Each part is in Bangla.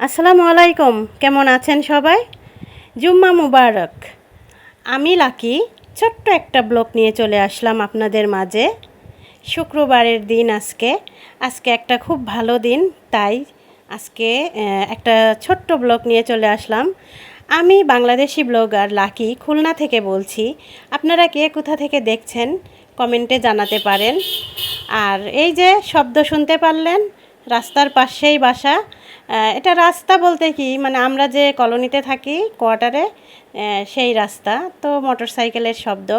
আসসালামু আলাইকুম। কেমন আছেন সবাই? জুম্মা মুবারক। আমি লাকি, ছোট্ট একটা ব্লগ নিয়ে চলে আসলাম আপনাদের মাঝে। শুক্রবারের দিন আজকে। আজকে একটা খুব ভালো দিন, তাই আজকে একটা ছোট্ট ব্লগ নিয়ে চলে আসলাম। আমি বাংলাদেশি ব্লগার লাকি, খুলনা থেকে বলছি। আপনারা কে কোথা থেকে দেখছেন, কমেন্টে জানাতে পারেন। আর এই যে শব্দ শুনতে পারলেন রাস্তার পাশেই বাসা। এটা রাস্তা বলতে কি? মানে আমরা যে কলোনিতে থাকি, কোয়ার্টারে সেই রাস্তা। তো মোটর সাইকেলের শব্দ।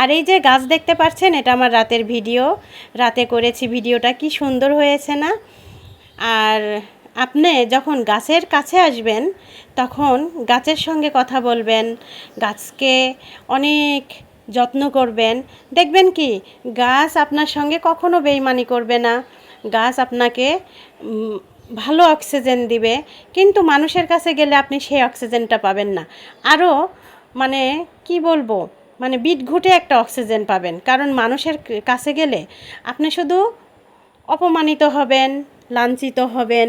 আর এই যে গাছ দেখতে পাচ্ছেন, এটা আমার রাতের ভিডিও। রাতে করেছি ভিডিওটা, কি সুন্দর হয়েছে না? আর আপনি যখন গাছের কাছে আসবেন, তখন গাছের সঙ্গে কথা বলবেন, গাছকে অনেক যত্ন করবেন। দেখবেন কি, গাছ আপনার সঙ্গে কখনো বেইমানি করবে না। গাছ আপনাকে ভালো অক্সিজেন দিবে, কিন্তু মানুষের কাছে গেলে আপনি সেই অক্সিজেনটা পাবেন না। আরও মানে কি বলব মানে বিট ঘুটে একটা অক্সিজেন পাবেন, কারণ মানুষের কাছে গেলে আপনি শুধু অপমানিত হবেন, লাঞ্ছিত হবেন,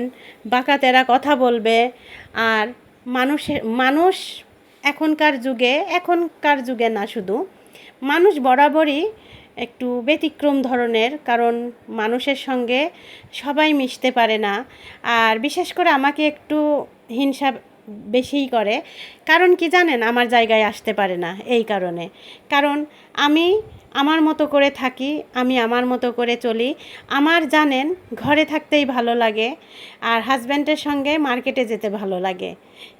বাঁকাতেরা কথা বলবে, আর মানুষের মানুষ এখনকার যুগে এখনকার যুগে না শুধু, মানুষ বরাবরই একটু ব্যতিক্রম ধরনের, কারণ মানুষের সঙ্গে সবাই মিশতে পারে না। আর বিশেষ করে আমাকে একটু হিংসা বেশিই করে, কারণ কি জানেন, আমার জায়গায় আসতে পারে না এই কারণে। কারণ আমি আমার মতো করে থাকি, আমি আমার মতো করে চলি। আমার জানেন, ঘরে থাকতেই ভালো লাগে, আর হাজব্যান্ডের সঙ্গে মার্কেটে যেতে ভালো লাগে।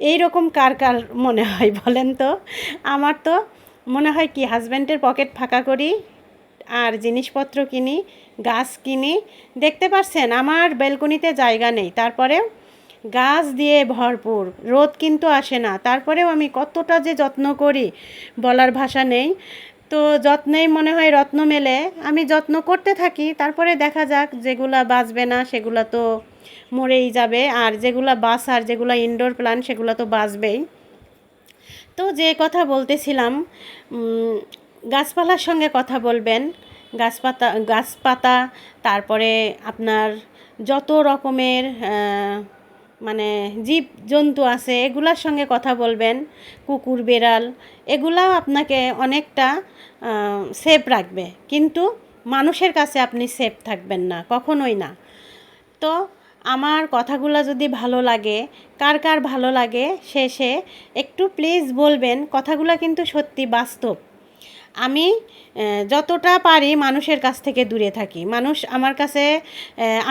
এই রকম কার কার মনে হয় বলেন তো? আমার তো মনে হয় কি, হাজব্যান্ডের পকেট ফাঁকা করি আর জিনিসপত্র কিনি, গাছ কিনি। দেখতে পাচ্ছেন, আমার বেলকনিতে জায়গা নেই। তারপরেও গাছ দিয়ে ভরপুর, রোদ কিন্তু আসে না। তারপরেও আমি কতটা যে যত্ন করি বলার ভাষা নেই। তো যত্নেই মনে হয় রত্ন মেলে। আমি যত্ন করতে থাকি, তারপরে দেখা যাক যেগুলা বাঁচবে না, সেগুলো তো মরেই যাবে। আর যেগুলা বাঁচার যেগুলো ইনডোর প্ল্যান্ট সেগুলো তো বাঁচবেই। তো যে কথা বলতেছিলাম গাছপালার সঙ্গে কথা বলবেন, গাছপাতা গাছপাতা, তারপরে আপনার যত রকমের মানে জীব জন্তু আছে, এগুলার সঙ্গে কথা বলবেন, কুকুর, বেড়াল, এগুলাও আপনাকে অনেকটা সেফ রাখবে। কিন্তু মানুষের কাছে আপনি সেফ থাকবেন না, কখনোই না। তো আমার কথাগুলো যদি ভালো লাগে, কার কার ভালো লাগে সে একটু প্লিজ বলবেন, কথাগুলো কিন্তু সত্যি বাস্তব। আমি যতটা পারি মানুষের কাছ থেকে দূরে থাকি। মানুষ আমার কাছে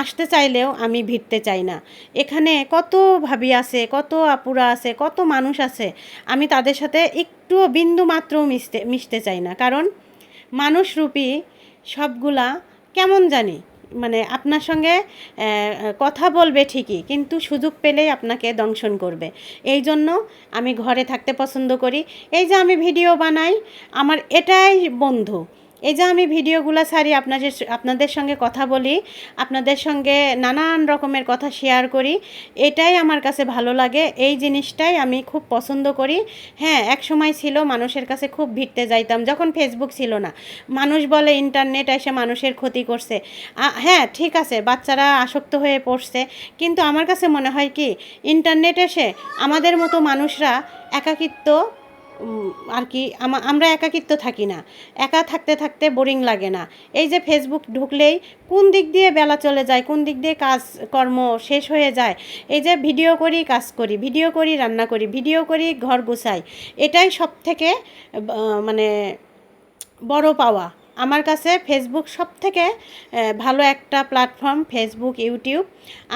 আসতে চাইলেও আমি ভিড়তে চাই না। এখানে কত ভাবি আছে, কত আপুরা আছে, কত মানুষ আছে, আমি তাদের সাথে একটুও বিন্দু মাত্রও মিশতে মিশতে চাই না। কারণ মানুষরূপী সবগুলা কেমন জানি মানে আপনার সঙ্গে কথা বলবে ঠিকই, কিন্তু সুযোগ পেলেই আপনাকে দংশন করবে। এই জন্য আমি ঘরে থাকতে পছন্দ করি। এই যে আমি ভিডিও বানাই, আমার এটাই বন্ধু। এই যে আমি ভিডিওগুলো ছাড়ি, আপনাদের আপনাদের সঙ্গে কথা বলি, আপনাদের সঙ্গে নানান রকমের কথা শেয়ার করি, এটাই আমার কাছে ভালো লাগে। এই জিনিসটাই আমি খুব পছন্দ করি। হ্যাঁ এক সময় ছিল মানুষের কাছে খুব ভিড়তে যাইতাম, যখন ফেসবুক ছিল না। মানুষ বলে ইন্টারনেট এসে মানুষের ক্ষতি করছে। হ্যাঁ ঠিক আছে, বাচ্চারা আসক্ত হয়ে পড়ছে, কিন্তু আমার কাছে মনে হয় কি ইন্টারনেট এসে আমাদের মতো মানুষরা একাকিত্ব আর কি, আমা- আমরা একাকিত্ব থাকি না। একা থাকতে থাকতে বোরিং লাগে না। এই যে ফেসবুক ঢুকলেই কোন দিক দিয়ে বেলা চলে যায়, কোন দিক দিয়ে কাজ, কর্ম শেষ হয়ে যায়, এই যে ভিডিও করি কাজ করি, ভিডিও করি রান্না করি, ভিডিও করি ঘর গুছাই, এটাই সব থেকে মানে বড় পাওয়া। আমার কাছে ফেসবুক সব থেকে ভালো একটা প্ল্যাটফর্ম ফেসবুক ইউটিউব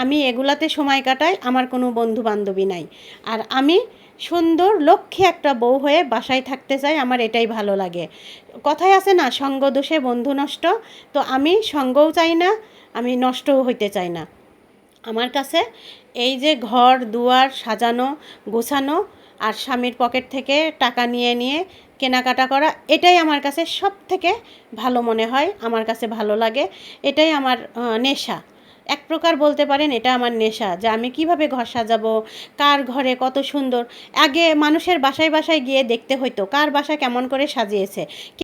আমি এগুলাতে সময় কাটাই, আমার কোনো বন্ধু বান্ধবী নাই। আর আমি সুন্দর লক্ষ্যে একটা বউ হয়ে বাসায় থাকতে চাই, আমার এটাই ভালো লাগে। কথায় আছে না, সঙ্গ দোষে বন্ধু নষ্ট, তো আমি সঙ্গও চাই না, আমি নষ্টও হইতে চাই না। আমার কাছে এই যে ঘর, দুয়ার, সাজানো, গোছানো আর স্বামীর পকেট থেকে টাকা নিয়ে নিয়ে কেনাকাটা করা, এটাই আমার কাছে সব থেকে ভালো মনে হয়, আমার কাছে ভালো লাগে। এটাই আমার নেশা। এক প্রকার বলতে পারেন, এটা আমার নেশা যে আমি কীভাবে ঘর সাজাবো, কার ঘরে কত সুন্দর। আগে মানুষের বাসায় বাসায় গিয়ে দেখতে হইতো, কার বাসা কেমন করে সাজিয়েছে।